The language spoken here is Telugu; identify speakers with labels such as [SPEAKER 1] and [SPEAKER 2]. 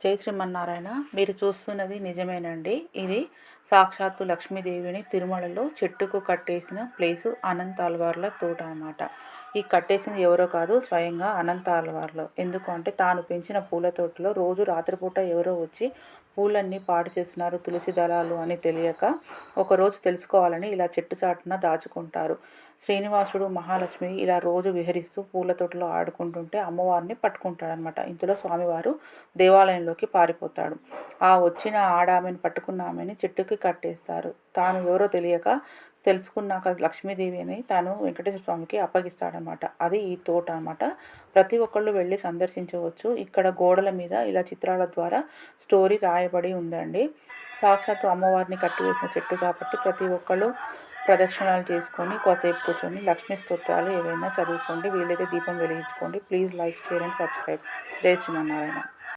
[SPEAKER 1] జై శ్రీమన్నారాయణ. మీరు చూస్తున్నది నిజమేనండి. ఇది సాక్షాత్తు లక్ష్మీదేవిని తిరుమలలో చెట్టుకు కట్టేసిన ప్లేసు అనంత అల్వార్ల తోట అనమాట ఈ కట్టేసింది ఎవరో కాదు స్వయంగా అనంత అల్వార్లో ఎందుకంటే తాను పెంచిన పూల తోటలో రోజు రాత్రిపూట ఎవరో వచ్చి పూలన్నీ పాడు చేస్తున్నారు తులసి దళాలు అని తెలియక ఒకరోజు తెలుసుకోవాలని ఇలా చెట్టు చాటున దాచుకుంటారు. శ్రీనివాసుడు మహాలక్ష్మి ఇలా రోజు విహరిస్తూ పూల తోటలో ఆడుకుంటుంటే అమ్మవారిని పట్టుకుంటాడనమాట ఇంతలో స్వామివారు దేవాలయంలోకి పారిపోతాడు. ఆ వచ్చిన ఆడామెను పట్టుకున్న ఆమెని చెట్టుకి కట్టేస్తారు. తాను ఎవరో తెలియక తెలుసుకున్నాక లక్ష్మీదేవి అని తాను వెంకటేశ్వర స్వామికి అప్పగిస్తాడనమాట అది ఈ తోట అనమాట ప్రతి ఒక్కళ్ళు వెళ్ళి సందర్శించవచ్చు. ఇక్కడ గోడల మీద ఇలా చిత్రాల ద్వారా స్టోరీ రాయబడి ఉందండి. సాక్షాత్తు అమ్మవారిని కట్టివేసిన చెట్టు కాబట్టి ప్రతి ఒక్కళ్ళు ప్రదక్షిణాలు చేసుకొని కాసేపు కూర్చొని లక్ష్మీ స్తోత్రాలు ఏవైనా చదువుకోండి. వీలైతే దీపం వెలిగించుకోండి. Please like share and subscribe. జై శ్రీమన్నారాయణ.